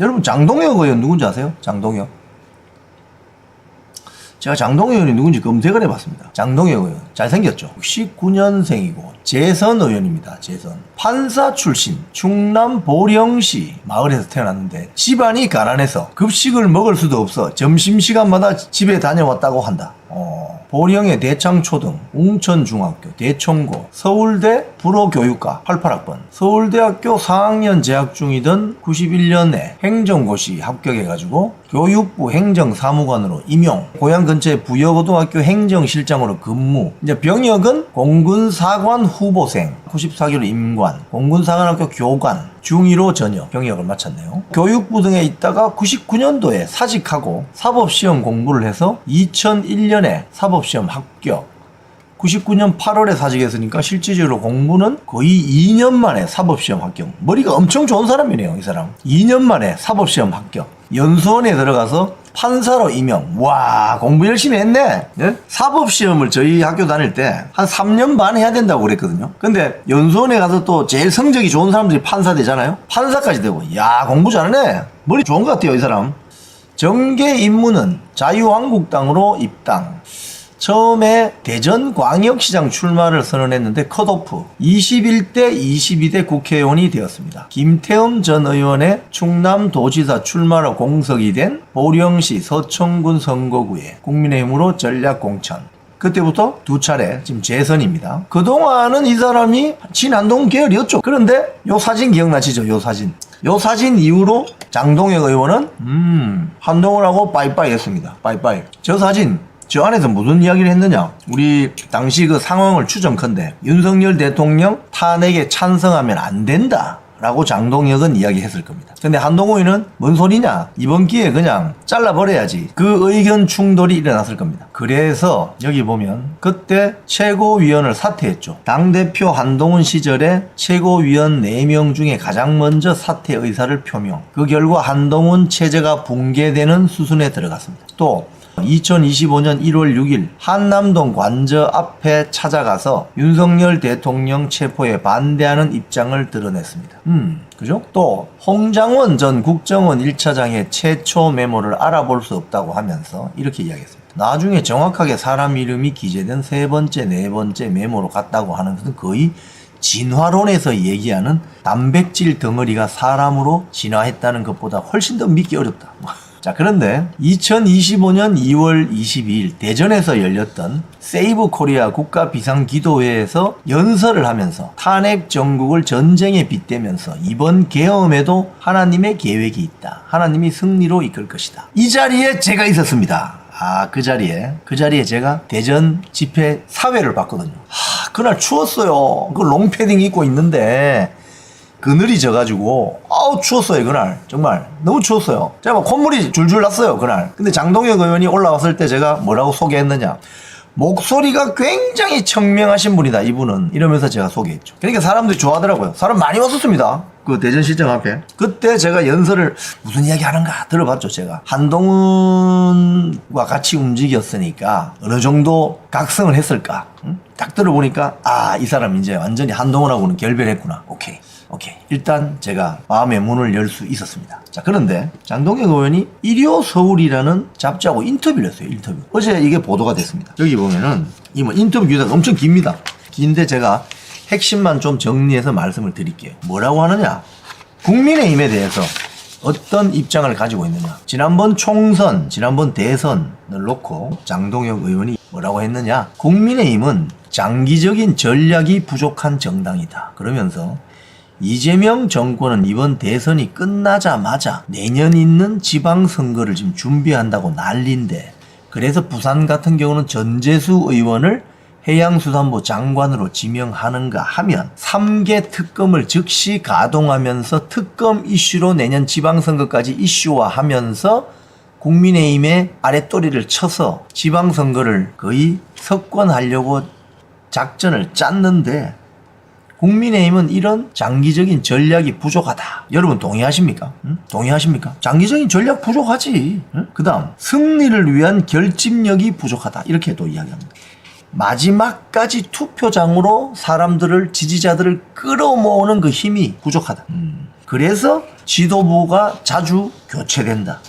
여러분 장동혁 의원 누군지 아세요? 장동혁. 제가 장동혁 의원이 누군지 검색을 해봤습니다. 장동혁 의원 잘생겼죠. 69년생이고 재선 의원입니다. 재선 판사 출신 충남 보령시 마을에서 태어났는데 집안이 가난해서 급식을 먹을 수도 없어 점심시간마다 집에 다녀왔다고 한다. 어, 보령의 대창초등, 웅천중학교, 대청고, 서울대 불어교육과 88학번, 서울대학교 4학년 재학 중이던 91년에 행정고시 합격해가지고 교육부 행정사무관으로 임용, 고향 근처의 부여고등학교 행정실장으로 근무, 이제 병역은 공군사관 후보생, 94기로 임관, 공군사관학교 교관, 중1로 전역 병역을 마쳤네요. 교육부 등에 있다가 99년도에 사직하고 사법시험 공부를 해서 2001년에 사법시험 합격. 99년 8월에 사직했으니까 실질적으로 공부는 거의 2년 만에 사법시험 합격. 머리가 엄청 좋은 사람이네요, 이 사람. 2년 만에 사법시험 합격. 연수원에 들어가서 판사로 임용. 와, 공부 열심히 했네. 예? 사법시험을 저희 학교 다닐 때 한 3년 반 해야 된다고 그랬거든요. 근데 연수원에 가서 또 제일 성적이 좋은 사람들이 판사 되잖아요. 판사까지 되고, 야, 공부 잘하네. 머리 좋은 것 같아요, 이 사람. 정계 임무는 자유한국당으로 입당. 처음에 대전광역시장 출마를 선언했는데 컷오프 21대 22대 국회의원이 되었습니다. 김태흠 전 의원의 충남도지사 출마로 공석이 된 보령시 서천군 선거구에 국민의힘으로 전략 공천 그때부터 두 차례 지금 재선입니다. 그동안은 이 사람이 친한동 계열이었죠. 그런데 요 사진 기억나시죠? 요 사진. 요 사진 이후로 장동혁 의원은 음 한동훈하고 빠이빠이 했습니다. 빠이빠이. 저 사진 저 안에서 무슨 이야기를 했느냐? 우리 당시 그 상황을 추정컨대 윤석열 대통령 탄핵에 찬성하면 안 된다. 라고 장동혁은 이야기했을 겁니다. 근데 한동훈이는 뭔 소리냐? 이번 기회에 그냥 잘라버려야지. 그 의견 충돌이 일어났을 겁니다. 그래서 여기 보면 그때 최고위원을 사퇴했죠. 당대표 한동훈 시절에 최고위원 4명 중에 가장 먼저 사퇴 의사를 표명. 그 결과 한동훈 체제가 붕괴되는 수순에 들어갔습니다. 또 2025년 1월 6일 한남동 관저 앞에 찾아가서 윤석열 대통령 체포에 반대하는 입장을 드러냈습니다. 음, 그죠? 또 홍장원 전 국정원 1차장의 최초 메모를 알아볼 수 없다고 하면서 이렇게 이야기했습니다. 나중에 정확하게 사람 이름이 기재된 세 번째, 네 번째 메모로 갔다고 하는 것은 거의 진화론에서 얘기하는 단백질 덩어리가 사람으로 진화했다는 것보다 훨씬 더 믿기 어렵다. 자, 그런데 2025년 2월 22일 대전에서 열렸던 세이브 코리아 국가 비상 기도회에서 연설을 하면서 탄핵 정국을 전쟁에 빗대면서 이번 계엄에도 하나님의 계획이 있다. 하나님이 승리로 이끌 것이다. 이 자리에 제가 있었습니다. 아, 그 자리에, 그 자리에 제가 대전 집회 사회를 봤거든요. 하, 그날 추웠어요. 그 롱패딩 입고 있는데, 그늘이 져가지고 아우 추웠어요 그날. 정말. 너무 추웠어요. 제가 막 콧물이 줄줄 났어요 그날. 근데 장동혁 의원이 올라왔을 때 제가 뭐라고 소개했느냐. 목소리가 굉장히 청명하신 분이다 이분은. 이러면서 제가 소개했죠. 그러니까 사람들이 좋아하더라고요. 사람 많이 왔었습니다. 그 대전시청 앞에. 그때 제가 연설을 무슨 이야기 하는가 들어봤죠 제가. 한동훈과 같이 움직였으니까 어느 정도 각성을 했을까? 응? 딱 들어보니까 아 이 사람 이제 완전히 한동훈하고는 결별했구나. 오케이 오케이. 일단 제가 마음의 문을 열 수 있었습니다. 자, 그런데 장동혁 의원이 일요 서울이라는 잡지하고 인터뷰를 했어요. 인터뷰. 어제 이게 보도가 됐습니다. 여기 보면은 이 뭐 인터뷰 기사가 엄청 깁니다. 긴데 제가 핵심만 좀 정리해서 말씀을 드릴게요. 뭐라고 하느냐? 국민의힘에 대해서 어떤 입장을 가지고 있느냐. 지난번 총선, 지난번 대선을 놓고 장동혁 의원이 뭐라고 했느냐. 국민의힘은 장기적인 전략이 부족한 정당이다. 그러면서 이재명 정권은 이번 대선이 끝나자마자 내년 있는 지방선거를 지금 준비한다고 난리인데 그래서 부산 같은 경우는 전재수 의원을 해양수산부 장관으로 지명하는가 하면 3개 특검을 즉시 가동하면서 특검 이슈로 내년 지방선거까지 이슈화하면서 국민의힘의 아랫도리를 쳐서 지방선거를 거의 석권하려고 작전을 짰는데 국민의힘은 이런 장기적인 전략이 부족하다. 여러분 동의하십니까? 응? 동의하십니까? 장기적인 전략 부족하지. 응? 그 다음 승리를 위한 결집력이 부족하다. 이렇게 또 이야기합니다. 마지막까지 투표장으로 사람들을 지지자들을 끌어모으는 그 힘이 부족하다. 음. 그래서 지도부가 자주 교체된다.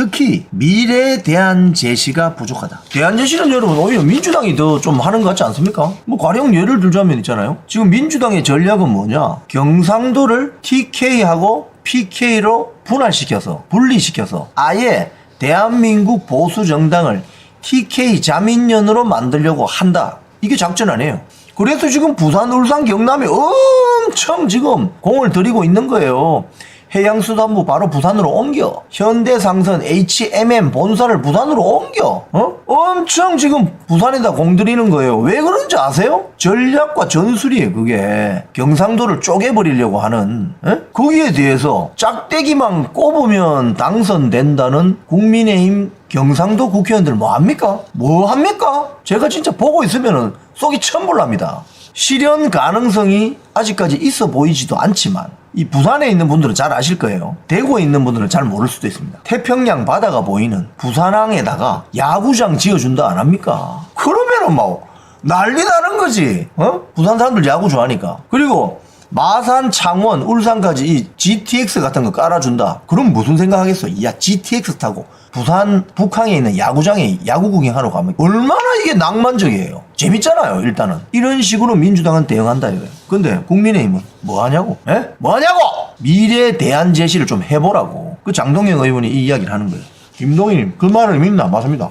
특히 미래에 대한 제시가 부족하다. 대안 제시는 여러분 오히려 민주당이 더 좀 하는 것 같지 않습니까? 뭐 가령 예를 들자면 있잖아요. 지금 민주당의 전략은 뭐냐? 경상도를 TK하고 PK로 분할시켜서 분리시켜서 아예 대한민국 보수 정당을 TK 자민련으로 만들려고 한다. 이게 작전 아니에요. 그래서 지금 부산, 울산, 경남에 엄청 지금 공을 들이고 있는 거예요. 해양수산부 바로 부산으로 옮겨. 현대상선 HMM 본사를 부산으로 옮겨. 어? 엄청 지금 부산에다 공들이는 거예요. 왜 그런지 아세요? 전략과 전술이에요, 그게. 경상도를 쪼개버리려고 하는. 에? 거기에 대해서 짝대기만 꼽으면 당선된다는 국민의힘 경상도 국회의원들 뭐 합니까? 뭐 합니까? 제가 진짜 보고 있으면은 속이 천불납니다. 실현 가능성이 아직까지 있어 보이지도 않지만 이 부산에 있는 분들은 잘 아실 거예요. 대구에 있는 분들은 잘 모를 수도 있습니다. 태평양 바다가 보이는 부산항에다가 야구장 지어준다 안 합니까? 그러면은 뭐 난리 나는 거지. 어? 부산 사람들 야구 좋아하니까. 그리고 마산, 창원, 울산까지 이 GTX 같은 거 깔아준다. 그럼 무슨 생각하겠어? 야 GTX 타고 부산 북항에 있는 야구장에 야구 구경하러 가면 얼마나 이게 낭만적이에요. 재밌잖아요. 일단은 이런 식으로 민주당은 대응한다 이거예요. 근데 국민의힘은 뭐 하냐고? 에? 뭐 하냐고? 미래에 대한 제시를 좀 해보라고. 그 장동영 의원이 이 이야기를 하는 거예요. 김동희님 그 말을 믿나? 맞습니다.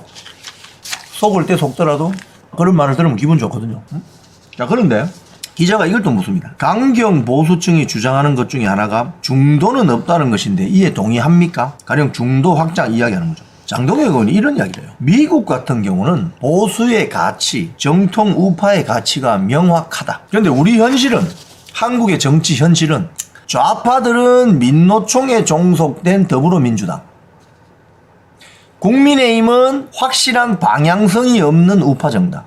속을 때 속더라도 그런 말을 들으면 기분 좋거든요. 응? 자 그런데 기자가 이걸 또 묻습니다. 강경 보수층이 주장하는 것 중에 하나가 중도는 없다는 것인데 이에 동의합니까? 가령 중도 확장 이야기하는 거죠. 장동혁 의원이 이런 이야기를 해요. 미국 같은 경우는 보수의 가치, 정통 우파의 가치가 명확하다. 그런데 우리 현실은 한국의 정치 현실은 좌파들은 민노총에 종속된 더불어민주당, 국민의힘은 확실한 방향성이 없는 우파 정당.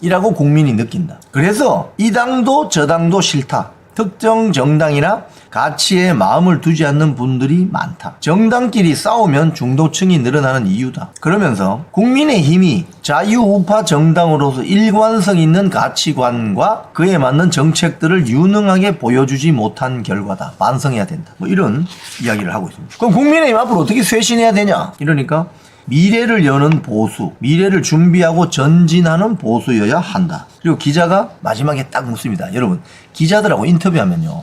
이라고 국민이 느낀다. 그래서 이 당도 저 당도 싫다. 특정 정당이나 가치에 마음을 두지 않는 분들이 많다. 정당끼리 싸우면 중도층이 늘어나는 이유다. 그러면서 국민의 힘이 자유우파 정당으로서 일관성 있는 가치관과 그에 맞는 정책들을 유능하게 보여주지 못한 결과다. 반성해야 된다. 뭐 이런 이야기를 하고 있습니다. 그럼 국민의힘 앞으로 어떻게 쇄신해야 되냐? 이러니까 미래를 여는 보수, 미래를 준비하고 전진하는 보수여야 한다. 그리고 기자가 마지막에 딱 묻습니다. 여러분, 기자들하고 인터뷰하면요.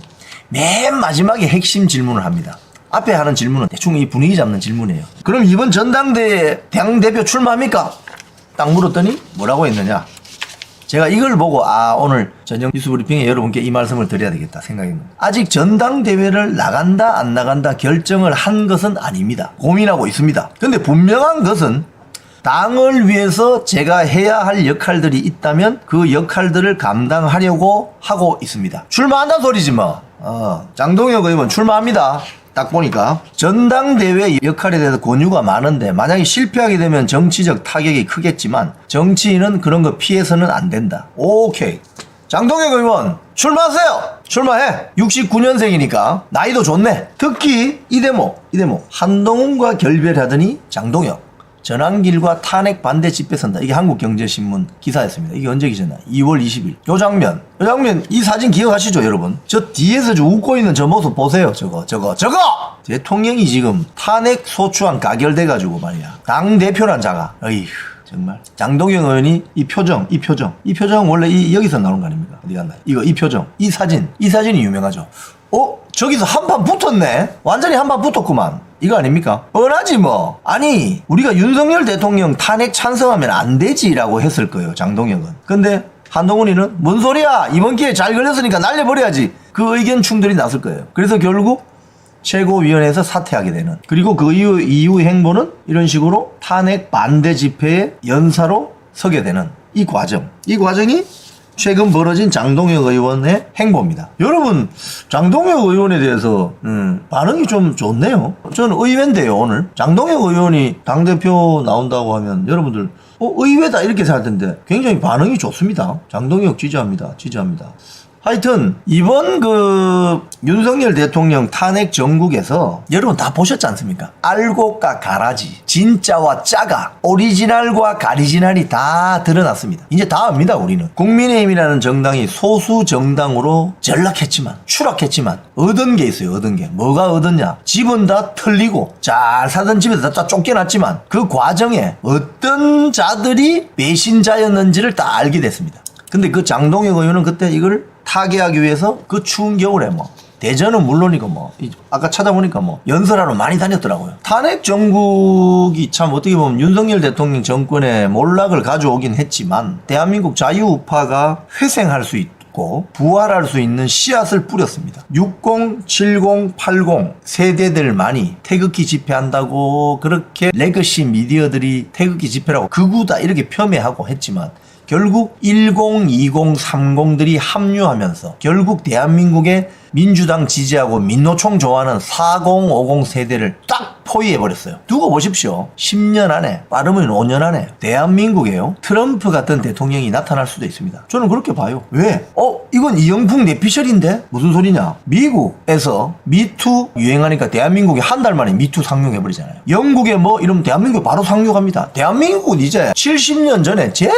맨 마지막에 핵심 질문을 합니다. 앞에 하는 질문은 대충 이 분위기 잡는 질문이에요. 그럼 이번 전당대회 당대표 출마합니까? 딱 물었더니 뭐라고 했느냐? 제가 이걸 보고 아 오늘 저녁 뉴스 브리핑에 여러분께 이 말씀을 드려야 되겠다 생각했는데 아직 전당대회를 나간다 안 나간다 결정을 한 것은 아닙니다. 고민하고 있습니다. 근데 분명한 것은 당을 위해서 제가 해야 할 역할들이 있다면 그 역할들을 감당하려고 하고 있습니다. 출마한다는 소리지 뭐. 어, 장동혁 의원 출마합니다. 딱 보니까 전당대회 역할에 대해서 권유가 많은데 만약에 실패하게 되면 정치적 타격이 크겠지만 정치인은 그런 거 피해서는 안 된다. 오케이. 장동혁 의원 출마하세요. 출마해. 69년생이니까 나이도 좋네. 특히 이 대목, 이 대목. 한동훈과 결별하더니 장동혁. 전환길과 탄핵 반대 집회 선다. 이게 한국경제신문 기사였습니다. 이게 언제 기사나? 2월 20일. 요 장면. 요 장면, 이 사진 기억하시죠, 여러분? 저 뒤에서 저 웃고 있는 저 모습 보세요. 저거, 저거, 저거! 대통령이 지금 탄핵 소추안 가결돼가지고 말이야. 당 대표란 자가. 어이휴. 정말 장동영 의원이 이 표정, 이 표정, 이 표정 원래 이 여기서 나오는 거 아닙니까? 어디 갔나? 이거 이 표정, 이 사진, 이 사진이 유명하죠. 어? 저기서 한 판 붙었네? 완전히 한 판 붙었구만. 이거 아닙니까? 뻔하지 뭐. 아니 우리가 윤석열 대통령 탄핵 찬성하면 안 되지라고 했을 거예요. 장동혁은. 근데 한동훈이는 뭔 소리야? 이번 기회에 잘 걸렸으니까 날려버려야지. 그 의견 충돌이 났을 거예요. 그래서 결국 최고위원회에서 사퇴하게 되는 그리고 그 이후 이후 행보는 이런 식으로 탄핵 반대 집회의 연사로 서게 되는 이 과정 이 과정이 최근 벌어진 장동혁 의원의 행보입니다. 여러분 장동혁 의원에 대해서 음, 반응이 좀 좋네요. 저는 의외인데요 오늘 장동혁 의원이 당 대표 나온다고 하면 여러분들 어 의외다 이렇게 생각할 텐데 굉장히 반응이 좋습니다. 장동혁 지지합니다. 지지합니다. 하여튼 이번 그 윤석열 대통령 탄핵 전국에서 여러분 다 보셨지 않습니까? 알고가 가라지, 진짜와 짜가, 오리지널과 가리지널이 다 드러났습니다. 이제 다 압니다 우리는. 국민의힘이라는 정당이 소수 정당으로 전락했지만 추락했지만 얻은 게 있어요 얻은 게 뭐가 얻었냐? 집은 다 털리고 잘 사던 집에서 다 쫓겨났지만 그 과정에 어떤 자들이 배신자였는지를 다 알게 됐습니다. 근데 그 장동혁 의원은 그때 이걸 타개하기 위해서 그 추운 겨울에 뭐 대전은 물론이고 뭐 이- 아까 찾아보니까 뭐 연설하러 많이 다녔더라고요. 탄핵 정국이 참 어떻게 보면 윤석열 대통령 정권의 몰락을 가져오긴 했지만 대한민국 자유우파가 회생할 수 있고 부활할 수 있는 씨앗을 뿌렸습니다. 60, 70, 80 세대들만이 태극기 집회한다고 그렇게 레거시 미디어들이 태극기 집회라고 극우다 이렇게 폄훼하고 했지만 결국 10, 20, 30들이 합류하면서 결국 대한민국의 민주당 지지하고 민노총 좋아하는 40, 50 세대를 딱 포위해버렸어요. 두고 보십시오. 10년 안에, 빠르면 5년 안에 대한민국에요. 트럼프 같은 대통령이 나타날 수도 있습니다. 저는 그렇게 봐요. 왜? 어, 이건 이영풍 내피셜인데? 무슨 소리냐? 미국에서 미투 유행하니까 대한민국이 한 달 만에 미투 상용해버리잖아요. 영국에 뭐 이러면 대한민국 바로 상용합니다. 대한민국은 이제 70년 전에 제일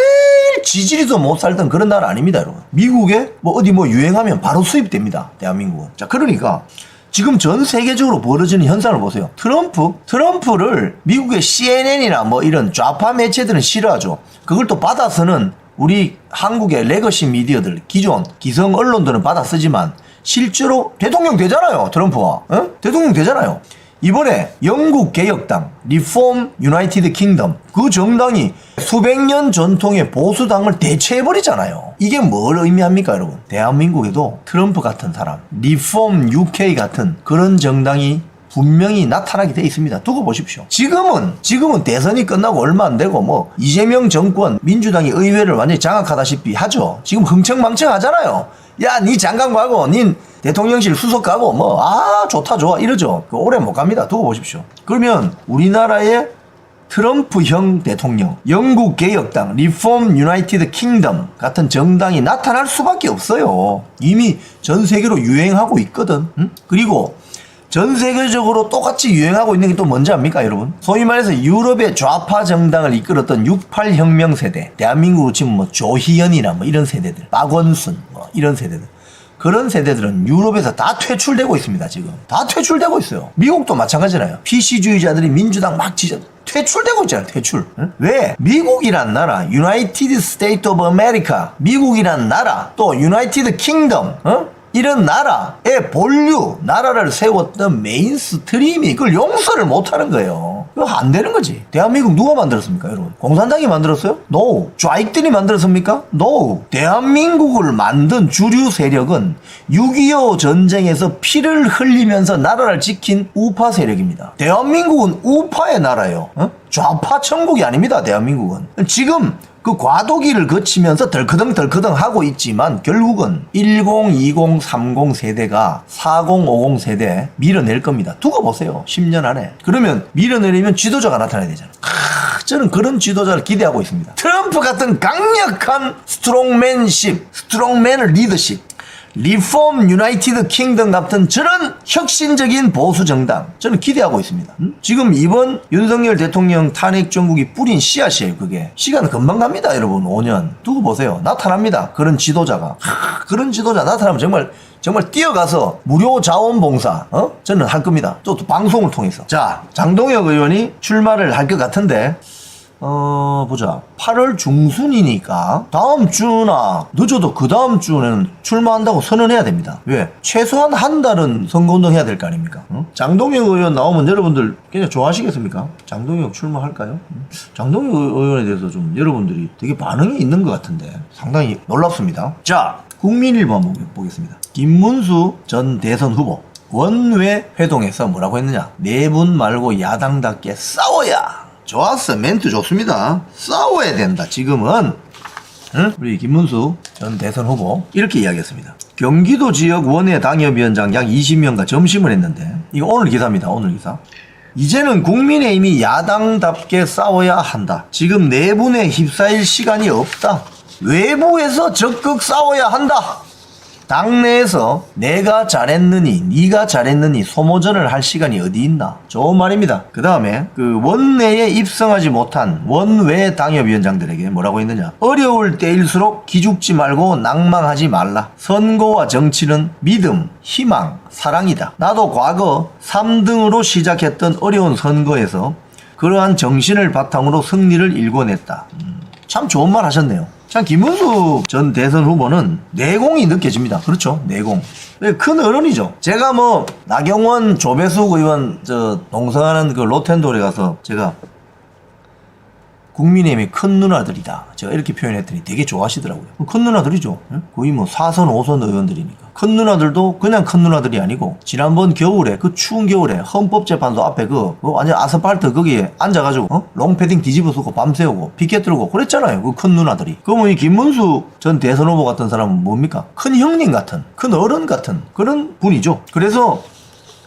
지지리도 못 살던 그런 나라 아닙니다, 여러분. 미국에 뭐 어디 뭐 유행하면 바로 수입됩니다. 대한민국 은. 자, 그러니까 지금 전 세계적으로 벌어지는 현상을 보세요. 트럼프? 트럼프를 미국의 CNN이나 뭐 이런 좌파 매체들은 싫어하죠. 그걸 또 받아서는 우리 한국의 레거시 미디어들, 기존 기성 언론들은 받아 쓰지만 실제로 대통령 되잖아요. 트럼프가. 어? 대통령 되잖아요. 이번에 영국 개혁당 리폼 유나이티드 킹덤 그 정당이 수백 년 전통의 보수당을 대체해버리잖아요. 이게 뭘 의미합니까 여러분? 대한민국에도 트럼프 같은 사람 리폼 UK 같은 그런 정당이 분명히 나타나게 돼 있습니다. 두고 보십시오. 지금은 지금은 대선이 끝나고 얼마 안 되고 뭐 이재명 정권 민주당이 의회를 완전히 장악하다시피 하죠. 지금 흥청망청 하잖아요. 야, 니 장관 가고 닌 대통령실 수석 가고 뭐 아 좋다 좋아 이러죠. 그 오래 못 갑니다. 두고 보십시오. 그러면 우리나라의 트럼프형 대통령, 영국 개혁당, 리폼 유나이티드 킹덤 같은 정당이 나타날 수밖에 없어요. 이미 전 세계로 유행하고 있거든. 응? 그리고 전 세계적으로 똑같이 유행하고 있는 게 또 뭔지 압니까, 여러분? 소위 말해서 유럽의 좌파 정당을 이끌었던 68혁명 세대, 대한민국으로 치면 뭐 조희연이나 뭐 이런 세대들, 박원순, 뭐 이런 세대들. 그런 세대들은 유럽에서 다 퇴출되고 있습니다, 지금. 다 퇴출되고 있어요. 미국도 마찬가지잖아요. PC주의자들이 민주당 막 지져, 퇴출되고 있잖아요, 퇴출. 응? 왜? 미국이란 나라, 유나이티드 스테이트 오브 아메리카, 미국이란 나라, 또 유나이티드 킹덤, 어? 이런 나라의 본류, 나라를 세웠던 메인스트림이 그걸 용서를 못하는 거예요. 이거 안 되는 거지. 대한민국 누가 만들었습니까, 여러분? 공산당이 만들었어요? No. 좌익들이 만들었습니까? No. 대한민국을 만든 주류 세력은 6.25 전쟁에서 피를 흘리면서 나라를 지킨 우파 세력입니다. 대한민국은 우파의 나라예요. 어? 좌파 천국이 아닙니다, 대한민국은. 지금 그 과도기를 거치면서 덜커덩 덜커덩 하고 있지만 결국은 10, 20, 30 세대가 40, 50 세대 밀어낼 겁니다. 두고 보세요. 10년 안에. 그러면 밀어내려면 지도자가 나타나야 되잖아. 크, 저는 그런 지도자를 기대하고 있습니다. 트럼프 같은 강력한 스트롱맨십, 스트롱맨 리더십. 리폼 유나이티드 킹덤 같은 저런 혁신적인 보수 정당 저는 기대하고 있습니다. 음? 지금 이번 윤석열 대통령 탄핵 정국이 뿌린 씨앗이에요. 그게 시간은 금방 갑니다, 여러분. 5년 두고 보세요. 나타납니다. 그런 지도자가 하, 그런 지도자 나타나면 정말 정말 뛰어가서 무료 자원봉사 어? 저는 할 겁니다. 또, 또 방송을 통해서 자 장동혁 의원이 출마를 할 것 같은데 어, 보자. 8월 중순이니까 다음 주나 늦어도 그 다음 주는 출마한다고 선언해야 됩니다. 왜? 최소한 한 달은 선거운동 해야 될 거 아닙니까? 어? 장동혁 의원 나오면 여러분들 굉장히 좋아하시겠습니까? 장동혁 출마할까요? 음? 장동혁 의원에 대해서 좀 여러분들이 되게 반응이 있는 것 같은데 상당히 놀랍습니다. 자, 국민일보 한번 보겠습니다. 김문수 전 대선 후보. 원외 회동에서 뭐라고 했느냐? 네 분 말고 야당답게 싸워야 좋았어. 멘트 좋습니다. 싸워야 된다. 지금은. 응? 우리 김문수 전 대선 후보 이렇게 이야기했습니다. 경기도 지역 원외 당협위원장 약 20명과 점심을 했는데 이거 오늘 기사입니다. 오늘 기사. 이제는 국민의힘이 야당답게 싸워야 한다. 지금 내분에 휩싸일 시간이 없다. 외부에서 적극 싸워야 한다. 당내에서 내가 잘했느니 네가 잘했느니 소모전을 할 시간이 어디 있나? 좋은 말입니다. 그 다음에 그 원내에 입성하지 못한 원외 당협위원장들에게 뭐라고 했느냐? 어려울 때일수록 기죽지 말고 낭망하지 말라. 선거와 정치는 믿음 희망 사랑이다. 나도 과거 3등으로 시작했던 어려운 선거에서 그러한 정신을 바탕으로 승리를 일궈냈다. 음, 참 좋은 말 하셨네요 참 김문수 전 대선 후보는 내공이 느껴집니다. 그렇죠. 내공. 네, 큰 어른이죠. 제가 뭐 나경원 조배숙 의원 저 동성하는 그 로텐돌에 가서 제가 국민의힘의 큰 누나들이다. 제가 이렇게 표현했더니 되게 좋아하시더라고요. 큰 누나들이죠. 응? 거의 뭐 4선, 5선 의원들이니까. 큰 누나들도 그냥 큰 누나들이 아니고 지난번 겨울에 그 추운 겨울에 헌법재판소 앞에 그, 그 완전 아스팔트 거기에 앉아가지고 어? 롱패딩 뒤집어 쓰고 밤새우고 피켓 들고 그랬잖아요. 그 큰 누나들이. 그러면 이 김문수 전 대선 후보 같은 사람은 뭡니까? 큰 형님 같은, 큰 어른 같은 그런 분이죠. 그래서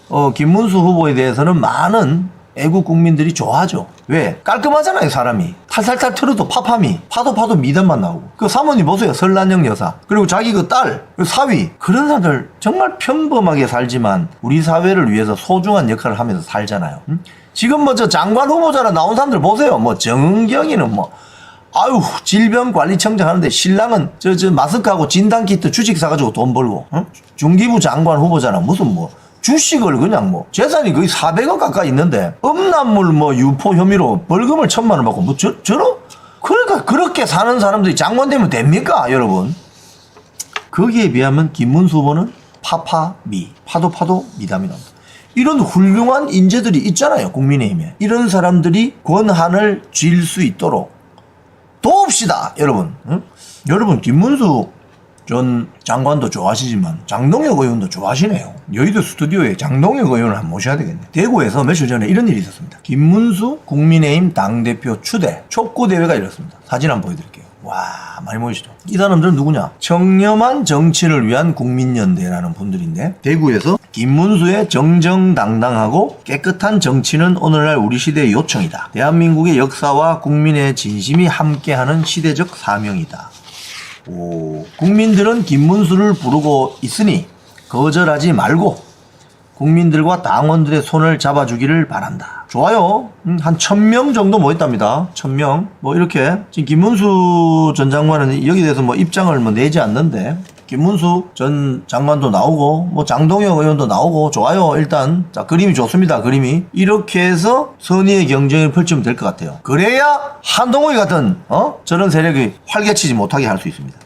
어, 김문수 후보에 대해서는 많은 애국 국민들이 좋아하죠. 왜? 깔끔하잖아요, 사람이. 탈탈탈 털어도 파파미, 파도 파도 미담만 나오고. 그 사모님 보세요, 설란영 여사. 그리고 자기 그 딸, 그 사위. 그런 사람들 정말 평범하게 살지만 우리 사회를 위해서 소중한 역할을 하면서 살잖아요. 응? 지금 뭐 저 장관 후보자로 나온 사람들 보세요. 뭐 정은경이는 뭐 아유 질병관리청장 하는데 신랑은 저 저 마스크하고 진단키트 주식 사가지고 돈 벌고 응? 중기부 장관 후보자라 무슨 뭐 주식을 그냥 뭐 재산이 거의 400억 가까이 있는데 음란물 뭐 유포 혐의로 벌금을 천만 원 받고 뭐 저, 저런 그러니까 그렇게 사는 사람들이 장관 되면 됩니까 여러분 거기에 비하면 김문수 후보는 파파미 파도 파도 미담이 나옵니다. 이런 훌륭한 인재들이 있잖아요 국민의힘에 이런 사람들이 권한을 쥘 수 있도록 도웁시다 여러분 응? 여러분 김문수 전 장관도 좋아하시지만 장동혁 의원도 좋아하시네요. 여의도 스튜디오에 장동혁 의원을 한번 모셔야 되겠네. 대구에서 며칠 전에 이런 일이 있었습니다. 김문수 국민의힘 당대표 추대 촉구 대회가 열렸습니다. 사진 한번 보여드릴게요. 와 많이 모이시죠? 이 사람들은 누구냐? 청렴한 정치를 위한 국민연대라는 분들인데 대구에서 김문수의 정정당당하고 깨끗한 정치는 오늘날 우리 시대의 요청이다. 대한민국의 역사와 국민의 진심이 함께하는 시대적 사명이다 오, 국민들은 김문수를 부르고 있으니 거절하지 말고 국민들과 당원들의 손을 잡아주기를 바란다. 좋아요. 음, 한 천 명 정도 모였답니다. 천 명. 뭐 이렇게 지금 김문수 전 장관은 여기 대해서 뭐 입장을 뭐 내지 않는데 김문수 전 장관도 나오고 뭐 장동혁 의원도 나오고 좋아요. 일단 자 그림이 좋습니다. 그림이 이렇게 해서 선의의 경쟁을 펼치면 될 것 같아요. 그래야 한동훈이 같은 어 저런 세력이 활개치지 못하게 할 수 있습니다.